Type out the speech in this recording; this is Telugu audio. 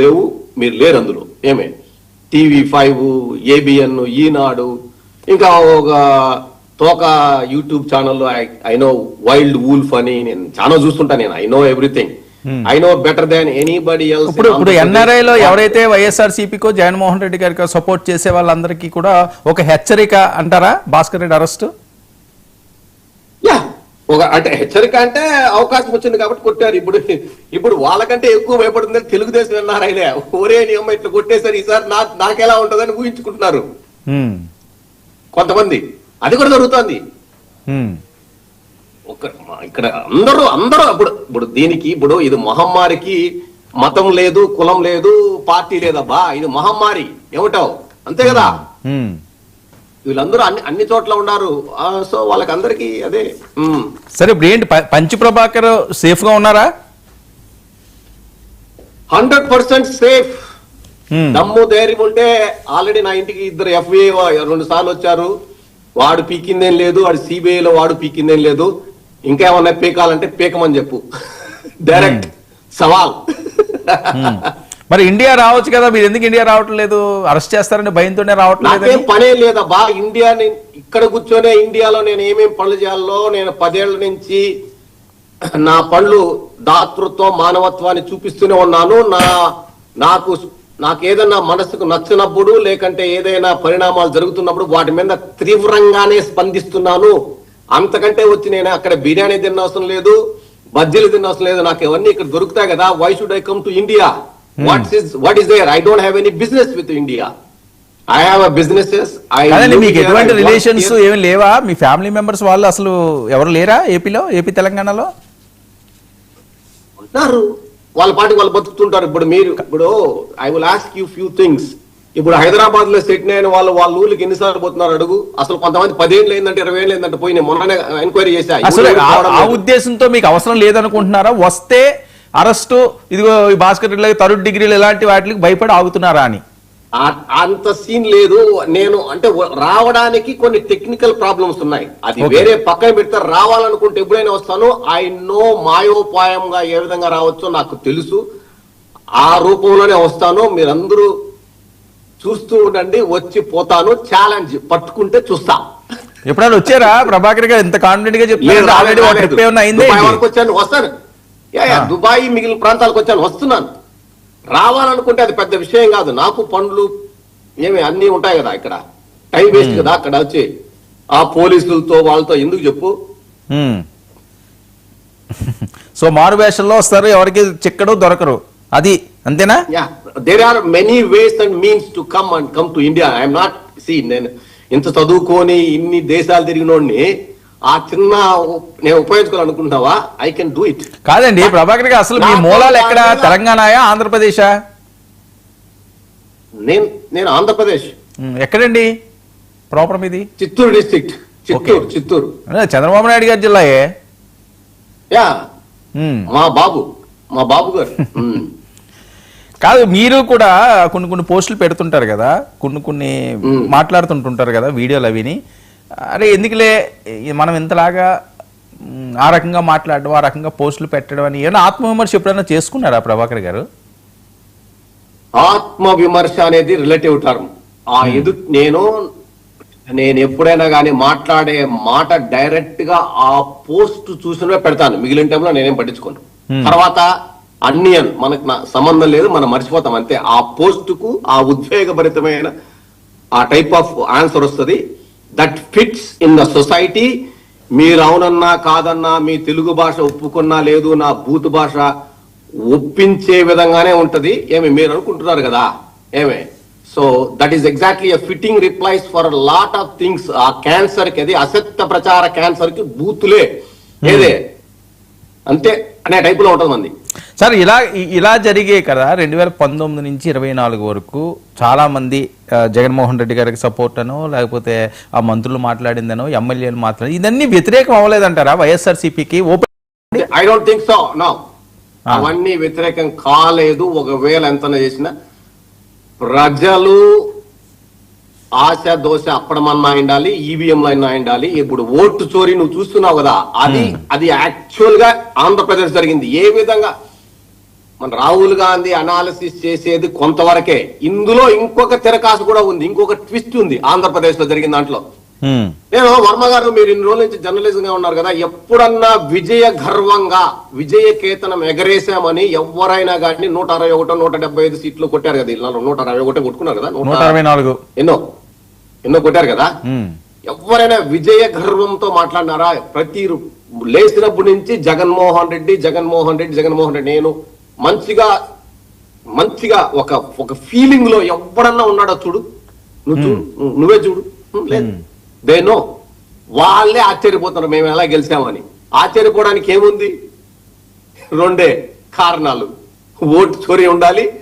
లేవు మీరు లేరు అందులో. ఏమే? టీవీ ఫైవ్ ఏబిఎన్ ఈనాడు ఇంకా ఒక తోక యూట్యూబ్ ఛానల్లో ఐ నో వైల్డ్ వూల్ఫ్ అని నేను చాలా చూస్తుంటా నేను. I know everything. I know better than anybody else ఇప్పుడు ఇప్పుడు ఎన్ఆర్ఐ లో ఎవరైతే వైఎస్ఆర్ సిపికో జగన్మోహన్ రెడ్డి గారికి సపోర్ట్ చేసే వాళ్ళందరికీ కూడా ఒక హెచ్చరిక అంటారా? భాస్కర్ రెడ్డి అరెస్ట్? ఒక అంటే హెచ్చరిక అంటే అవకాశం వచ్చింది కాబట్టి కొట్టారు. ఇప్పుడు ఇప్పుడు వాళ్ళకంటే ఎక్కువ భయపడుతుంది తెలుగుదేశం విన్నారు ఆయన. ఒరే నియమ ఇట్లా కొట్టేశారు. ఈసారి నా నాకెలా ఉంటుందని ఊహించుకుంటున్నారు. కొంతమంది. అది కూడా జరుగుతోంది. ఒక ఇక్కడ అందరూ అందరూ ఇప్పుడు ఇప్పుడు దీనికి ఇప్పుడు ఇది మహమ్మారికి మతం లేదు కులం లేదు పార్టీ లేదబ్బా. ఇది మహమ్మారి. ఏమిటావు అంతే కదా? వీళ్ళందరూ అన్ని అన్ని చోట్ల ఉన్నారు. సో వాళ్ళకందరికీ అదే. సరే ఇప్పుడు ఏంటి? పంచి ప్రభాకర్ సేఫ్గా ఉన్నారా? Hundred percent safe. Hmm. దమ్ము ధైర్యం ఉంటే ఆల్రెడీ నా ఇంటికి ఇద్దరు ఎఫ్ఐ రెండు సార్లు వచ్చారు. వాడు పీకిందేం లేదు వాడు సిబిఐ లో వాడు పీకిందేం లేదు. ఇంకా ఏమన్నా పీకాలంటే పీకమని చెప్పు. డైరెక్ట్ సవాల్. మరి ఇండియా రావచ్చు కదా మీరు ఎందుకు ఇండియా రావట్లేదు అరెస్ట్ చేస్తారని భయంతోనే రావట్లేదు పనే లేదబ్బా ఇండియా ఇక్కడ కూర్చొనే ఇండియాలో నేను ఏమేం పనులు చేయాలో నేను పదేళ్ళ నుంచి నా పనులు దాతృత్వం మానవత్వాన్ని చూపిస్తూనే ఉన్నాను. నా నాకు నాకు ఏదైనా మనసుకు నచ్చినప్పుడు లేకంటే ఏదైనా పరిణామాలు జరుగుతున్నప్పుడు వాటి మీద తీవ్రంగానే స్పందిస్తున్నాను. అంతకంటే వచ్చి నేను అక్కడ బిర్యానీ తిన్న అవసరం లేదు బజ్జీలు తిన్న అవసరం లేదు. నాకు ఇవన్నీ ఇక్కడ దొరుకుతాయి కదా. Why should I come to India what is what is there I don't have any business with India I have businesses I మీకు ఎటువంటి రిలేషన్స్ ఏమి లేవా? మీ ఫ్యామిలీ మెంబర్స్ వాళ్ళు అసలు ఎవరు లేరా ఏపీలో ఏపీ తెలంగాణలో? ఉన్నారు. వాళ్ళ పాటికి వాళ్ళు బతుకుతుంటారు. ఇప్పుడు మీరు ఇప్పుడు I will ask you few things ఇప్పుడు హైదరాబాద్లో సెటిల్ అయిన వాళ్ళు వాళ్ళ ఊళ్ళకి ఎన్నిసార్లు పోతున్నారు అడుగు? అసలు కొంతమంది పదేళ్ళు అయిందంటే ఇరవై ఏళ్ళు అయిందంటే పోయి నేను మొన్ననే ఎంక్వైరీ చేశా. ఈ అసలు ఊళ్ళో ఆ-. ఉద్దేశంతో మీకు అవసరం లేదనుకుంటున్నారా? వస్తే అరెస్టు ఇదిగో ఈ భాస్కర్ రెడ్డి థర్డ్ డిగ్రీలు ఇలాంటి వాటికి భయపడి ఆగుతున్నారా అని. అంత సీన్ లేదు. నేను అంటే రావడానికి కొన్ని టెక్నికల్ ప్రాబ్లమ్స్ ఉన్నాయి. అది. వేరే పక్కన పెడితే రావాలనుకుంటే ఎప్పుడైనా వస్తాను. ఐ నో మాయోపాయంగా ఏ విధంగా రావచ్చో నాకు తెలుసు. ఆ రూపంలోనే వస్తాను. మీరందరూ చూస్తూ ఉండండి. వచ్చి పోతాను. ఛాలెంజ్ పట్టుకుంటే చూస్తా. ఎప్పుడైనా వచ్చారా? ప్రభాకర్ గారు ఎంత కాన్ఫిడెంట్గా వచ్చాను. వస్తాను. దుబాయ్ మిగిలిన ప్రాంతాలకు వచ్చాను వస్తున్నాను. రావాలనుకుంటే అది పెద్ద విషయం కాదు. నాకు పనులు ఏమి అన్ని ఉంటాయి కదా ఇక్కడ. టైం వేస్ట్ కదా అక్కడ వచ్చి. ఆ పోలీసులతో వాళ్ళతో ఎందుకు చెప్పు. సో మారు వేషంలో వస్తారు ఎవరికి చిక్కడు దొరకరు. అది అంతేనా? Yeah there are many ways and means to come and come to India I'm not see నేను ఇంత చదువుకొని ఇన్ని దేశాలు తిరిగినోడిని ఆ చిన్న నేను ఉపయోగించుకోవాలనుకుంటున్నావా? ఐ కెన్ డూ ఇట్ కాదండి ప్రభాకర్ గారు అసలు మీ మూలాలు ఎక్కడ? తెలంగాణయా ఆంధ్రప్రదేశా? నేను నేను ఆంధ్రప్రదేశ్. ఎక్కడండి? ప్రాపర్ మీది? చిత్తూరు డిస్ట్రిక్ట్. చిత్తూరు. చిత్తూరు. చంద్రబాబు నాయుడు గారి జిల్లాయే? యా. మా బాబు మా బాబు గారు. కాదు మీరు కూడా కొన్ని కొన్ని పోస్టులు పెడుతుంటారు కదా? కొన్ని కొన్ని. మాట్లాడుతుంటుంటారు కదా వీడియోలు అవిని. అరే ఎందుకులే? మనం ఇంతలాగా ఆ రకంగా మాట్లాడడం ఆ రకంగా పోస్టులు పెట్టడం అని ఏమైనా ఆత్మవిమర్శ ఎప్పుడైనా చేసుకున్నారా ప్రభాకర్ గారు? ఆత్మ విమర్శ అనేది రిలేటివ్ టర్మ్ ఆ ఎదు నేను నేను ఎప్పుడైనా కానీ మాట్లాడే మాట డైరెక్ట్గా ఆ పోస్ట్ చూసినవే పెడతాను. మిగిలిన టైంలో నేనేం పట్టించుకోను. తర్వాత అన్ని అన్- మనకు నా సంబంధం లేదు మనం మర్చిపోతాం అంతే. ఆ పోస్ట్కు ఆ ఉద్వేగభరితమైన ఆ టైప్ ఆఫ్ ఆన్సర్ వస్తుంది. That fits in the society మీరు అవునన్నా కాదన్నా మీ తెలుగు భాష ఒప్పుకున్నా లేదు నా బూత్ భాష ఒప్పించే విధంగానే ఉంటది. ఏమి మీరు అనుకుంటున్నారు కదా? ఏమే? So that is exactly fitting replies for lot of things ఆ క్యాన్సర్కి అది అసత్య ప్రచార క్యాన్సర్కి బూతులే. ఏదే? అంతే అనే టైప్లో ఉంటది మంది. సార్ ఇలా ఇలా జరిగే కదా రెండు వేల పంతొమ్మిది నుంచి ఇరవై నాలుగు వరకు చాలా మంది ఆ, జగన్మోహన్ రెడ్డి గారికి సపోర్ట్ అనో లేకపోతే ఆ మంత్రులు మాట్లాడిందనో ఎమ్మెల్యేలు మాట్లాడి ఇదన్నీ వ్యతిరేకం అవ్వలేదంటారా వైఎస్ఆర్సీపీకి? Open I don't think so no అవన్నీ వ్యతిరేకం కాలేదు ఒకవేళ ఎంత చేసినా. ప్రజలు ఆశ దోశ అప్పడమన్నా ఉండాలి ఈవీఎంలు అయినా ఉండాలి ఇప్పుడు ఓటు చోరీ నువ్వు చూస్తున్నావు కదా అది అది యాక్చువల్గా ఆంధ్రప్రదేశ్ జరిగింది. ఏ విధంగా? మన రాహుల్ గాంధీ అనాలిసిస్ చేసేది కొంతవరకే. ఇందులో ఇంకొక తిరకాసు కూడా ఉంది ఇంకొక ట్విస్ట్ ఉంది ఆంధ్రప్రదేశ్లో జరిగిన దాంట్లో. నేను వర్మ గారు మీరు ఇన్ని రోజుల నుంచి జర్నలిజం గా ఉన్నారు కదా ఎప్పుడన్నా విజయ గర్వంగా విజయ కేతనం ఎగరేశామని ఎవరైనా కానీ నూట అరవై ఒకటో నూట డెబ్బై ఐదు సీట్లు కొట్టారు కదా ఇలా నూట అరవై ఒకటో కొట్టుకున్నారు కదా నూట నూట అరవై నాలుగు. ఎన్నో? ఎన్నో కొట్టారు కదా. ఎవరైనా విజయ గర్వంతో మాట్లాడినారా? ప్రతి లేచినప్పటి నుంచి జగన్మోహన్ రెడ్డి జగన్మోహన్ రెడ్డి జగన్మోహన్ రెడ్డి. నేను మంచిగా మంచిగా ఒక ఒక ఫీలింగ్లో ఎవడన్నా ఉన్నాడో చూడు. నువ్వు చూడు. నువ్వు- చూడు. లేదు. They know. వాళ్ళే ఆశ్చర్యపోతున్నారు. మేము ఎలా గెలిచామని. ఆశ్చర్యపోవడానికి ఏముంది? రెండే కారణాలు. ఓటు చోరీ ఉండాలి